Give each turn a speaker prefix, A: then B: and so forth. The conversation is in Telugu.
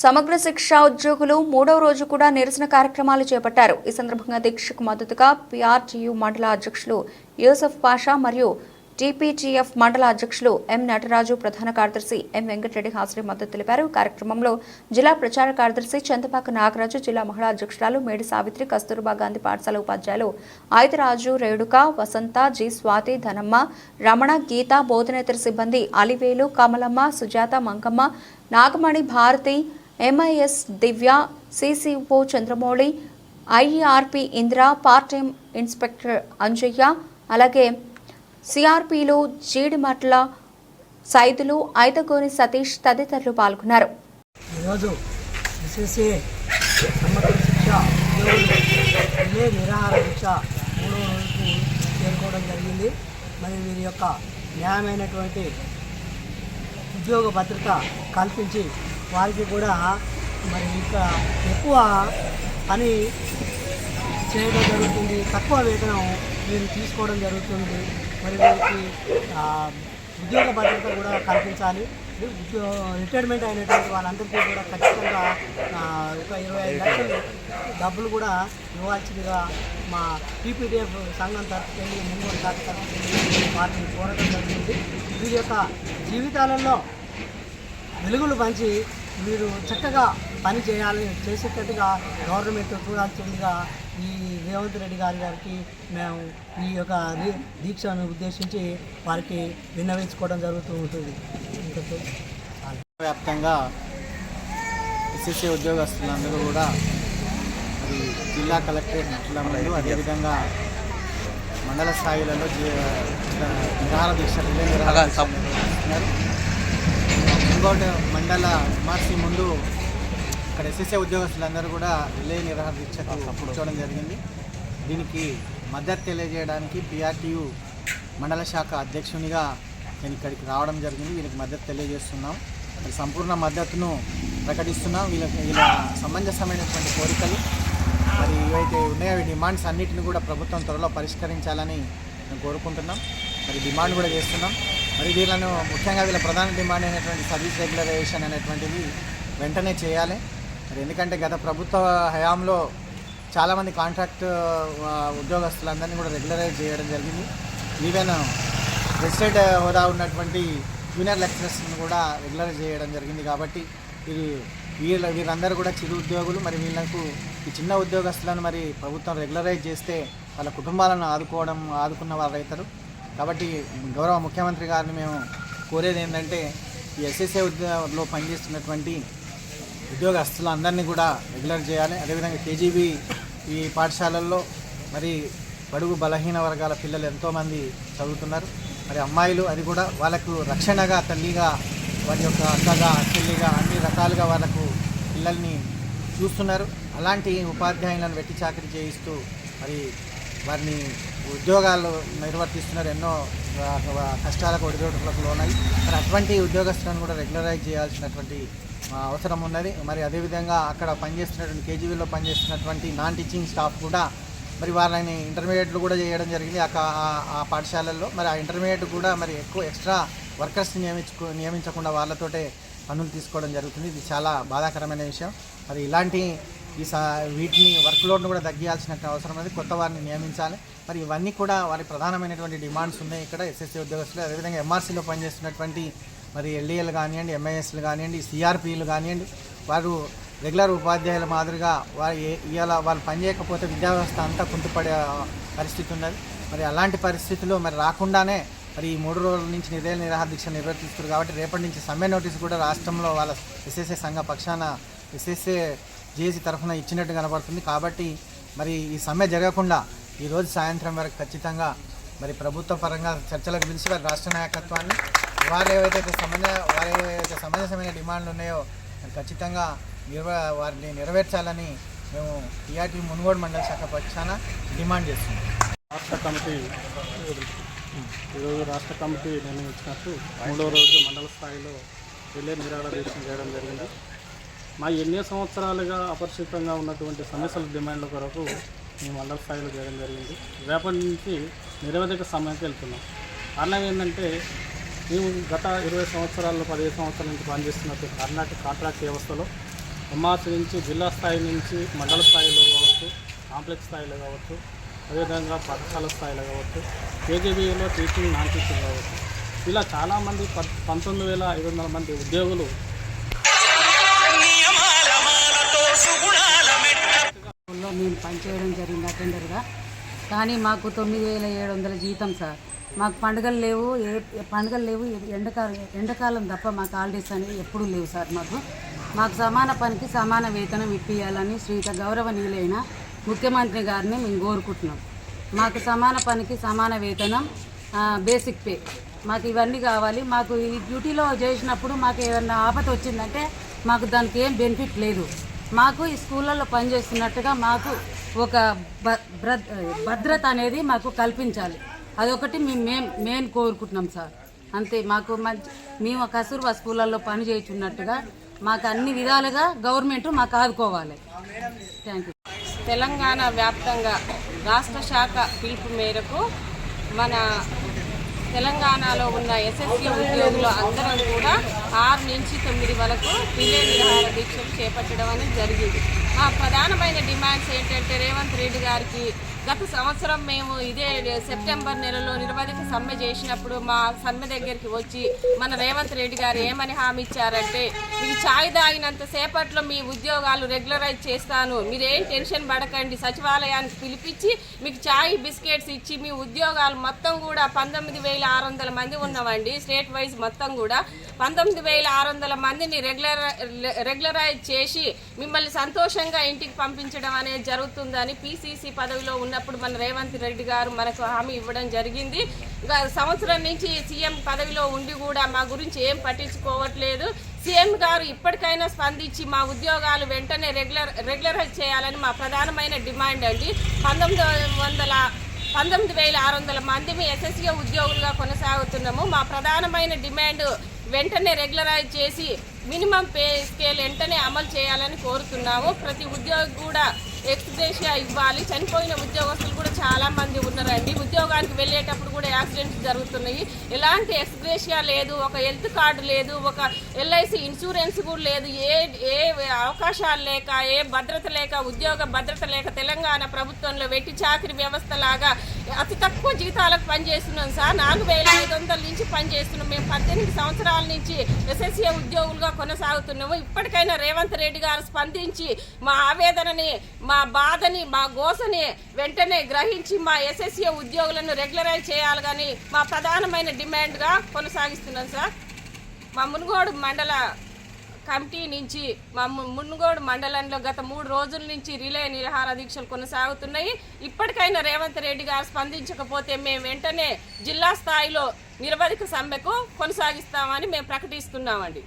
A: సమగ్ర శిక్ష ఉద్యోగులు మూడవ రోజు కూడా నిరసన కార్యక్రమాలు చేపట్టారు. ఈ సందర్భంగా దీక్షకు మద్దతుగా పిఆర్టీయూ మండల అధ్యక్షులు యూసఫ్ పాషా మరియు టీపీటీఎఫ్ మండల అధ్యక్షులు ఎం నటరాజు ప్రధాన కార్యదర్శి ఎం వెంకటరెడ్డి హాజరై మద్దతు తెలిపారు. కార్యక్రమంలో జిల్లా ప్రచార కార్యదర్శి చందపాక నాగరాజు జిల్లా మహిళా అధ్యక్షురాలు మేడి సావిత్రి కస్తూర్బా గాంధీ పాఠశాల ఉపాధ్యాయులు ఆయుధరాజు రేణుక వసంత జి స్వాతి ధనమ్మ రమణ గీత బోధనేతర సిబ్బంది Alivelu Kamalamma Sujatha Mankamma Nagamani Bharathi MIS Divya CCO Chandramouli IERP Indra part time inspector Anjaiah అలాగే సిఆర్పిలు జీడిమట్ల సైదులు ఐతగోని సతీష్ తదితరులు పాల్గొన్నారు.
B: ఈరోజు ఎస్ఎస్ఏ నిరాహార శిక్ష మూడో రోజుకు చేరుకోవడం జరిగింది. మరి వీరి యొక్క న్యాయమైనటువంటి ఉద్యోగ భద్రత కల్పించి వారికి కూడా మరి ఇంకా ఎక్కువ పని చేయడం జరుగుతుంది. తక్కువ వేతనం వీరు తీసుకోవడం జరుగుతుంది. మరి వీరికి ఉద్యోగ భద్రత కూడా కల్పించాలి. ఉద్యో రిటైర్మెంట్ అయినటువంటి వాళ్ళందరికీ కూడా ఖచ్చితంగా ఒక ఇరవై ఐదు లక్షలు డబ్బులు కూడా ఇవ్వాల్సిందిగా మా టీపీడీఎఫ్ సంఘం తరఫున ముందు శాఖ వారిని కోరడం జరిగింది వీరి యొక్క జీవితాలలో వెలుగులు పంచి వీరు చక్కగా పని చేయాలని చేసేటట్టుగా గవర్నమెంట్ చూడాల్సిందిగా ఈ రేవంత్ రెడ్డి గారి గారికి మేము ఈ యొక్క దీక్షను ఉద్దేశించి వారికి విన్నవించుకోవడం జరుగుతూ ఉంటుంది.
C: వ్యాప్తంగా ఎస్ఎస్సీ ఉద్యోగస్తులందరూ కూడా మరి జిల్లా కలెక్టరేట్ నట్ల ముందు అదేవిధంగా మండల స్థాయిలలో జీ- నిరాహార దీక్ష రిలే నిరాహార దీక్ష నిర్వహిస్తున్నారు. ఇంకోటి మండల ఎంఆర్సీ ముందు ఇక్కడ ఎస్ఎస్ఏ ఉద్యోగస్తులందరూ కూడా రిలే నిరాహార దీక్షకు కూర్చోవడం జరిగింది. దీనికి మద్దతు తెలియజేయడానికి పిఆర్టీయు మండల శాఖ అధ్యక్షునిగా నేను ఇక్కడికి రావడం జరిగింది. వీళ్ళకి మద్దతు తెలియజేస్తున్నాం. సంపూర్ణ మద్దతును ప్రకటిస్తున్నాం. వీళ్ళకి వీళ్ళ సమంజసమైనటువంటి కోరికలు మరి ఏవైతే ఉన్నాయో ఈ డిమాండ్స్ అన్నిటిని కూడా ప్రభుత్వం త్వరలో పరిష్కరించాలని మేము కోరుకుంటున్నాం. మరి డిమాండ్ కూడా చేస్తున్నాం. మరి వీళ్ళను ముఖ్యంగా వీళ్ళ ప్రధాన డిమాండ్ అయినటువంటి సర్వీస్ రెగ్యులరైజేషన్ అనేటువంటిది వెంటనే చేయాలి. మరి ఎందుకంటే గత ప్రభుత్వ హయాంలో చాలామంది కాంట్రాక్ట్ ఉద్యోగస్తులందరినీ కూడా రెగ్యులరైజ్ చేయడం జరిగింది. ఈవెన్ ప్రెసిడెంట్ హోదా ఉన్నటువంటి జూనియర్ లెక్చరర్స్ని కూడా రెగ్యులరైజ్ చేయడం జరిగింది కాబట్టి ఇది వీళ్ళ వీరందరూ కూడా చిరు ఉద్యోగులు. మరి వీళ్ళకు ఈ చిన్న ఉద్యోగస్తులను మరి ప్రభుత్వం రెగ్యులరైజ్ చేస్తే వాళ్ళ కుటుంబాలను ఆదుకోవడం ఆదుకున్న వారు అవుతారు కాబట్టి గౌరవ ముఖ్యమంత్రి గారిని మేము కోరేది ఏంటంటే ఈ ఎస్ఎస్ఏ ఉద్యోగంలో పనిచేస్తున్నటువంటి ఉద్యోగస్తులందరినీ కూడా రెగ్యులర్ చేయాలి. అదేవిధంగా కేజీబీ ఈ పాఠశాలల్లో మరి బడుగు బలహీన వర్గాల పిల్లలు ఎంతోమంది చదువుతున్నారు. మరి అమ్మాయిలు అది కూడా వాళ్ళకు రక్షణగా తల్లిగా వారి యొక్క అక్కగా చెల్లిగా అన్ని రకాలుగా వాళ్ళకు పిల్లల్ని చూస్తున్నారు. అలాంటి ఉపాధ్యాయులను వెట్టి చాకరీ చేయిస్తూ మరి వారిని ఉద్యోగాలు నిర్వర్తిస్తున్నారు. ఎన్నో కష్టాలకు ఒడిదొడుకులకు లోనై. మరి అటువంటి ఉద్యోగస్తులను కూడా రెగ్యులరైజ్ చేయాల్సినటువంటి అవసరం ఉన్నది. మరి అదేవిధంగా అక్కడ పనిచేస్తున్నటువంటి కేజీవీలో పనిచేస్తున్నటువంటి నాన్ టీచింగ్ స్టాఫ్ కూడా మరి వాళ్ళని ఇంటర్మీడియట్లు కూడా చేయడం జరిగింది. ఆ ఆ- పాఠశాలల్లో మరి ఆ ఇంటర్మీడియట్ కూడా మరి ఎక్కువ ఎక్స్ట్రా వర్కర్స్ నియమించుకు నియమించకుండా వాళ్ళతోటే పనులు తీసుకోవడం జరుగుతుంది. ఇది చాలా బాధాకరమైన విషయం. మరి ఇలాంటి ఈ సా వీటిని వర్క్లోడ్ను కూడా తగ్గియాల్సిన అవసరం అనేది కొత్త వారిని నియమించాలి. మరి ఇవన్నీ కూడా వారి ప్రధానమైనటువంటి డిమాండ్స్ ఉన్నాయి. ఇక్కడ ఎస్ఎస్సీ ఉద్యోగస్తులు అదేవిధంగా ఎంఆర్సీలో పనిచేస్తున్నటువంటి మరి ఎల్డీఎల్ కానివ్వండి ఎంఐఎస్లు కానివ్వండి సిఆర్పీలు కానివ్వండి వారు రెగ్యులర్ ఉపాధ్యాయుల మాదిరిగా వారు ఏ ఇవాళ వాళ్ళు పనిచేయకపోతే విద్యా వ్యవస్థ అంతా కుంటుపడే పరిస్థితి ఉన్నది. మరి అలాంటి పరిస్థితులు మరి రాకుండానే మరి ఈ మూడు రోజుల నుంచి నిర్ణయ నిరాహార దీక్ష నిర్వర్తిస్తారు కాబట్టి రేపటి నుంచి సమ్మె నోటీస్ కూడా రాష్ట్రంలో వాళ్ళ ఎస్ఎస్ఏ సంఘ పక్షాన ఎస్ఎస్ఏ జేసీ తరఫున ఇచ్చినట్టు కనబడుతుంది. కాబట్టి మరి ఈ సమ్మె జరగకుండా ఈరోజు సాయంత్రం వరకు ఖచ్చితంగా మరి ప్రభుత్వ పరంగా చర్చలకు పిలిచి వారి రాష్ట్ర నాయకత్వాన్ని వారు ఏవైతే సమంజ వారి ఏవైతే సమంజసమైన డిమాండ్లు ఉన్నాయో ఖచ్చితంగా నిర్వ వారిని నెరవేర్చాలని మేము టీఆర్టీ మునుగోడు మండల శాఖ పక్షాన డిమాండ్ చేస్తున్నాం.
D: రాష్ట్ర కమిటీ ఈరోజు రాష్ట్ర కమిటీ నిర్ణయించినట్టు మూడో రోజు మండల స్థాయిలో వెళ్ళే నిరాడ దీక్ష చేయడం జరిగింది. మా ఎన్నో సంవత్సరాలుగా అపరిచితంగా ఉన్నటువంటి సమస్యల డిమాండ్ల కొరకు మేము మండల స్థాయిలో చేయడం జరిగింది. రేపటి నుంచి నిరవధిక సమయానికి వెళ్తున్నాం. కారణం ఏంటంటే మేము గత ఇరవై సంవత్సరాల్లో పదిహేను సంవత్సరాల నుంచి పనిచేస్తున్నట్టు కర్ణాటక కాంట్రాక్ట్ వ్యవస్థలో ఎంఆర్సీ నుంచి జిల్లా స్థాయి నుంచి మండల స్థాయిలో కావచ్చు కాంప్లెక్స్ స్థాయిలో కావచ్చు అదేవిధంగా పాఠశాల స్థాయిలో కావచ్చు కేజీబీలో టీచింగ్ నాన్ టీచింగ్ కావచ్చు. ఇలా చాలామంది ప పంతొమ్మిది వేల ఐదు వందల మంది ఉద్యోగులు
E: స్కూల్లో మేము పనిచేయడం జరిగింది అటెండర్గా. కానీ మాకు తొమ్మిది వేల ఏడు వందల జీతం సార్. మాకు పండుగలు లేవు ఏ పండుగలు లేవు ఎండకాలం ఎండాకాలం తప్ప మాకు హాలిడేస్ అనేవి ఎప్పుడూ లేవు సార్ మాకు. మాకు సమాన పనికి సమాన వేతనం ఇప్పియాలని శ్రీత గౌరవనీయులైన ముఖ్యమంత్రి గారిని మేము కోరుకుంటున్నాం. మాకు సమాన పనికి సమాన వేతనం బేసిక్ పే. మాకు ఇవన్నీ కావాలి. మాకు ఈ డ్యూటీలో చేసినప్పుడు మాకు ఏదన్నా ఆపత వచ్చిందంటే మాకు దానికి ఏం బెనిఫిట్ లేదు. మాకు ఈ స్కూళ్ళల్లో పనిచేస్తున్నట్టుగా మాకు ఒక భద్రత అనేది మాకు కల్పించాలి. అదొకటి మేము మేం మెయిన్ కోరుకుంటున్నాం సార్. అంతే మాకు మంచి మేము కసూర్వా స్కూళ్ళల్లో పనిచేయచున్నట్టుగా మాకు అన్ని విధాలుగా గవర్నమెంట్ మాకు ఆదుకోవాలి. థ్యాంక్ యూ
F: తెలంగాణ వ్యాప్తంగా రాష్ట్ర శాఖ పిలుపు మేరకు మన తెలంగాణలో ఉన్న ఎస్ఎస్సీ ఉద్యోగులు అందరం కూడా ఆరు నుంచి తొమ్మిది వరకు రిలే నిరాహార దీక్షలు చేపట్టడం అనేది జరిగింది. మా ప్రధానమైన డిమాండ్స్ ఏంటంటే రేవంత్ రెడ్డి గారికి గత సంవత్సరం మేము ఇదే సెప్టెంబర్ నెలలో నిరవధిక సమ్మె చేసినప్పుడు మా సమ్మె దగ్గరికి వచ్చి మన రేవంత్ రెడ్డి గారు ఏమని హామీ ఇచ్చారంటే మీకు ఛాయ్ తాగినంత సేపట్లో మీ ఉద్యోగాలు రెగ్యులరైజ్ చేస్తాను. మీరేం టెన్షన్ పడకండి. సచివాలయానికి పిలిపించి మీకు ఛాయ్ బిస్కెట్స్ ఇచ్చి మీ ఉద్యోగాలు మొత్తం కూడా పంతొమ్మిది వేల ఆరు వందల మంది ఉన్నామండి స్టేట్ వైజ్ మొత్తం కూడా పంతొమ్మిది వేల ఆరు వందల మందిని రెగ్యులర్ రెగ్యులరైజ్ చేసి మిమ్మల్ని సంతోషంగా ఇంటికి పంపించడం అనేది జరుగుతుందని పిసిసి పదవిలో ఉన్న ఉన్నప్పుడు మన రేవంత్ రెడ్డి గారు మనకు హామీ ఇవ్వడం జరిగింది. ఇంకా సంవత్సరం నుంచి సీఎం పదవిలో ఉండి కూడా మా గురించి ఏం పట్టించుకోవట్లేదు. సీఎం గారు ఇప్పటికైనా స్పందించి మా ఉద్యోగాలు వెంటనే రెగ్యులర్ రెగ్యులరైజ్ చేయాలని మా ప్రధానమైన డిమాండ్ అండి. పంతొమ్మిది వందల పంతొమ్మిది వేల ఆరు వందల మంది ఎస్ఎస్ఏ ఉద్యోగులుగా కొనసాగుతున్నాము. మా ప్రధానమైన డిమాండ్ వెంటనే రెగ్యులరైజ్ చేసి మినిమం పే స్కేల్ వెంటనే అమలు చేయాలని కోరుతున్నాము. ప్రతి ఉద్యోగి కూడా ఎక్స్గ్రేషియా ఇవ్వాలి. చనిపోయిన ఉద్యోగస్తులు కూడా చాలా మంది ఉన్నారండి. ఉద్యోగానికి వెళ్ళేటప్పుడు కూడా యాక్సిడెంట్స్ జరుగుతున్నాయి. ఎలాంటి ఎక్స్గ్రేషియా లేదు ఒక హెల్త్ కార్డు లేదు ఒక ఎల్ఐసి ఇన్సూరెన్స్ కూడా లేదు. ఏ ఏ అవకాశాలు లేక ఏ భద్రత లేక ఉద్యోగ భద్రత లేక తెలంగాణ ప్రభుత్వంలో వెట్టి చాకరి వ్యవస్థ లాగా అతి తక్కువ జీతాలకు పనిచేస్తున్నాం సార్. నాలుగు వేల ఐదు వందల నుంచి పనిచేస్తున్నాం. మేము పద్దెనిమిది సంవత్సరాల నుంచి ఎస్ఎస్ఏ ఉద్యోగులుగా కొనసాగుతున్నాము. ఇప్పటికైనా రేవంత్ రెడ్డి గారు స్పందించి మా ఆవేదనని మా బాధని మా గోసని వెంటనే గ్రహించి మా ఎస్ఎస్ఏ ఉద్యోగులను రెగ్యులరైజ్ చేయాలి కానీ మా ప్రధానమైన డిమాండ్గా కొనసాగిస్తున్నాం సార్. మా మునుగోడు మండల కమిటీ నుంచి మా ము- మండలంలో గత మూడు రోజుల నుంచి రిలే నిరహార దీక్షలు కొనసాగుతున్నాయి. ఇప్పటికైనా రేవంత్ రెడ్డి గారు స్పందించకపోతే మేము వెంటనే జిల్లా స్థాయిలో నిరవధిక సమ్మెకు కొనసాగిస్తామని మేము ప్రకటిస్తున్నామండి.